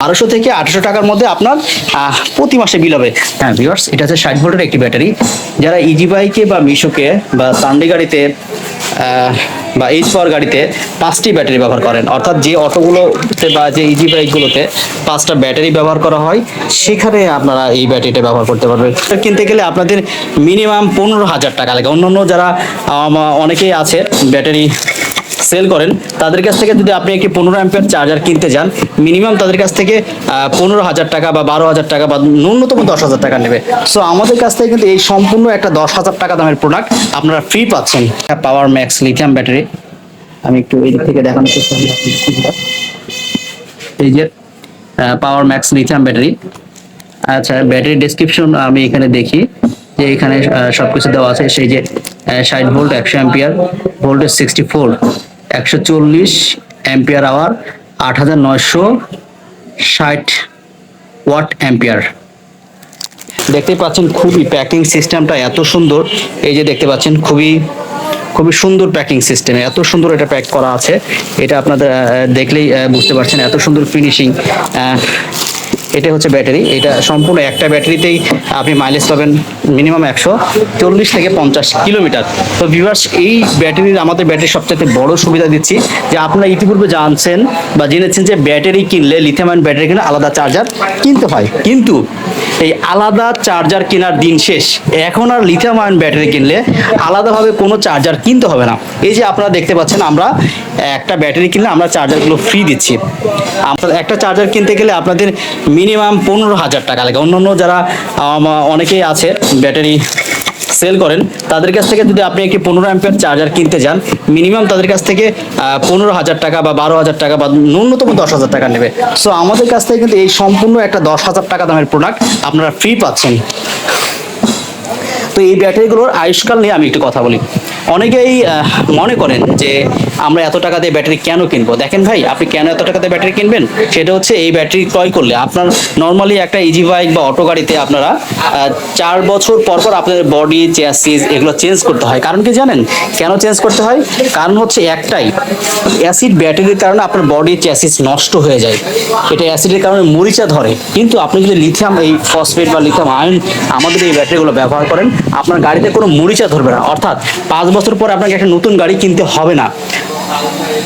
বারোশো থেকে আঠারোশো টাকার মধ্যে আপনার প্রতি মাসে বিল হবে। হ্যাঁ ভিউয়ার্স এটা হচ্ছে ষাট ভোল্টের একটি ব্যাটারি। যারা ইজি বাইকে বা মিশোকে বা সানডে গাড়িতে বা এইচ পাওয়ার গাড়িতে পাঁচটি ব্যাটারি ব্যবহার করেন, অর্থাৎ যে অটোগুলোতে বা যে ইজি বাইকগুলোতে পাঁচটা ব্যাটারি ব্যবহার করা হয়, সেখানে আপনারা এই ব্যাটারিটা ব্যবহার করতে পারবেন। কিনতে গেলে আপনাদের মিনিমাম পনেরো হাজার টাকা লাগে। অন্য অন্য যারা অনেকেই আছে ব্যাটারি সেল করেন, তাদের কাছ থেকে যদি আপনি একটি পনেরো অ্যাম্পিয়ার চার্জার কিনতে যান মিনিমাম তাদের কাছ থেকে পনেরো হাজার টাকা বা বারো হাজার টাকা বা ন্যূনতম দশ হাজার টাকা নেবে। সো আমাদের কাছ থেকে কিন্তু এই সম্পূর্ণ একটা দশ হাজার টাকা দামের প্রোডাক্ট আপনারা ফ্রি পাচ্ছেন। পাওয়ার ম্যাক্স লিথিয়াম ব্যাটারি আমি একটু এই দিক থেকে দেখানোর চেষ্টা করি। এই যে পাওয়ার ম্যাক্স লিথিয়াম ব্যাটারি আচ্ছা ব্যাটারি ডেসক্রিপশন আমি এখানে দেখি যে এখানে সবকিছু দেওয়া আছে। সেই যে ষাট ভোল্ট একশো অ্যাম্পিয়ার ভোল্টেজ সিক্সটি ফোর একশো চল্লিশ অ্যাম্পিয়ার আওয়ার, আট হাজার নয়শো ষাট ওয়াট অ্যাম্পিয়ার। দেখতে পাচ্ছেন খুবই প্যাকিং সিস্টেমটা এত সুন্দর। এই যে দেখতে পাচ্ছেন খুবই খুবই সুন্দর প্যাকিং সিস্টেম, এত সুন্দর এটা প্যাক করা আছে। এটা আপনাদের দেখলেই বুঝতে পারছেন, এত সুন্দর ফিনিশিং। এটা হচ্ছে ব্যাটারি। এটা সম্পূর্ণ একটা ব্যাটারিতেই আপনি মাইলেজ পাবেন মিনিমাম একশো চল্লিশ থেকে পঞ্চাশ কিলোমিটার তো ভিউয়ার্স এই ব্যাটারির আমাদের ব্যাটারি সবচেয়ে বড় সুবিধা দিচ্ছি যে আপনারা ইতিপূর্বে জানছেন বা জেনেছেন যে ব্যাটারি কিনলে লিথিয়াম ব্যাটারি কিনে আলাদা চার্জার কিনতে হয়। কিন্তু এই আলাদা চার্জার কেনার দিন শেষ। এখন আর লিথিয়াম আয়ন ব্যাটারি কিনলে আলাদাভাবে কোনো চার্জার কিনতে হবে না। এই যে আপনারা দেখতে পাচ্ছেন, আমরা একটা ব্যাটারি কিনলে আমরা চার্জারগুলো ফ্রি দিচ্ছি। আমরা একটা চার্জার কিনতে গেলে আপনাদের মিনিমাম পনেরো হাজার টাকা লাগে। অন্য যারা অনেকেই আছে ব্যাটারি সেল করেন, তাদের কাছ থেকে যদি আপনি একটি পনেরো অ্যাম্পিয়ার চার্জার কিনতে যান মিনিমাম তাদের কাছ থেকে পনেরো হাজার টাকা বা বারো হাজার টাকা বা ন্যূনতম দশ হাজার টাকা নেবে। সো আমাদের কাছ থেকে কিন্তু এই সম্পূর্ণ একটা দশ হাজার টাকা দামের প্রোডাক্ট আপনারা ফ্রি পাচ্ছেন। তো এই ব্যাটারিগুলোর আয়ুষ্কাল নিয়ে আমি একটু কথা বলি। অনেকেই মনে করেন যে আমরা এত টাকা দিয়ে ব্যাটারি কেন কিনবো? দেখেন ভাই, আপনি কেন এত টাকা দিয়ে ব্যাটারি কিনবেন? সেটা হচ্ছে এই ব্যাটারি ক্রয় করলে আপনার নর্মালি একটা ইজি বাইক বা অটো গাড়িতে আপনারা চার বছর পর পর আপনাদের বডি চ্যাসিস এগুলো চেঞ্জ করতে হয়। কারণ কি জানেন? কেন চেঞ্জ করতে হয়? কারণ হচ্ছে একটাই অ্যাসিড ব্যাটারির কারণে আপনার বডি চ্যাসিস নষ্ট হয়ে যায়। এটা অ্যাসিডের কারণে মরিচা ধরে। কিন্তু আপনি যদি লিথিয়াম এই ফসফেট বা লিথিয়াম আয়ন আমাদের এই ব্যাটারিগুলো ব্যবহার করেন, আপনার গাড়িতে কোনো মরিচা ধরবে না। অর্থাৎ পাঁচ বছর পরে আপনাকে একটা নতুন গাড়ি কিনতে হবে না।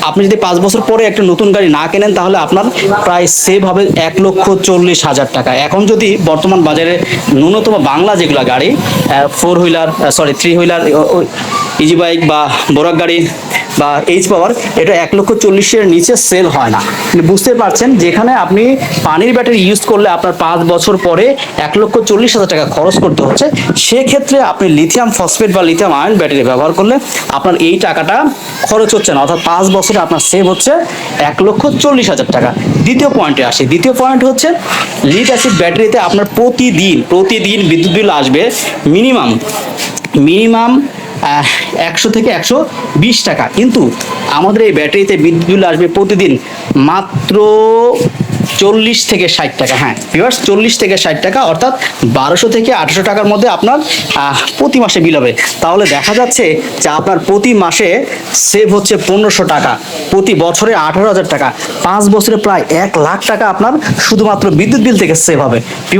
আপনি যদি পাঁচ বছর পরে একটা নতুন গাড়ি না কেনেন, তাহলে আপনার প্রায় সেভ হবে এক লক্ষ চল্লিশ হাজার টাকা। এখন যদি বর্তমান বাজারে ন্যূনতম বাংলা যেগুলো গাড়ি four wheeler sorry three wheeler easy bike বা বোরাক গাড়ি বা এইচ পাওয়ার এটা এক লক্ষ চল্লিশের নিচে সেল হয় না। বুঝতে পারছেন, যেখানে আপনি পানির ব্যাটারি ইউজ করলে আপনার পাঁচ বছর পরে এক লক্ষ চল্লিশ হাজার টাকা খরচ করতে হচ্ছে, সেক্ষেত্রে আপনি লিথিয়াম ফসফেট বা লিথিয়াম আয়ন ব্যাটারি ব্যবহার করলে আপনার এই টাকাটা খরচ হচ্ছে না। অর্থাৎ পাঁচ বছরে আপনার সেভ হচ্ছে এক লক্ষ চল্লিশ হাজার টাকা। দ্বিতীয় পয়েন্টে আসি। দ্বিতীয় পয়েন্ট হচ্ছে লিড অ্যাসিড ব্যাটারিতে আপনার প্রতিদিন প্রতিদিন বিদ্যুৎ বিল আসবে মিনিমাম মিনিমাম একশো থেকে একশো বিশ টাকা। কিন্তু আমাদের এই ব্যাটারিতে বিদ্যুৎ বিল আসবে প্রতিদিন মাত্র চল্লিশ থেকে ষাট টাকা। হ্যাঁ ভিউয়ার্স চল্লিশ থেকে ষাট টাকা, অর্থাৎ বারোশো থেকে আঠারোশো টাকার মধ্যে আপনার প্রতি মাসে বিল হবে। তাহলে দেখা যাচ্ছে যে আপনার প্রতি মাসে সেভ হচ্ছে পনেরোশো টাকা। প্রতি বছরে আঠারো হাজার টাকা। পাঁচ বছরে প্রায় এক লাখ টাকা আপনার শুধুমাত্র বিদ্যুৎ বিল থেকে সেভ হবে।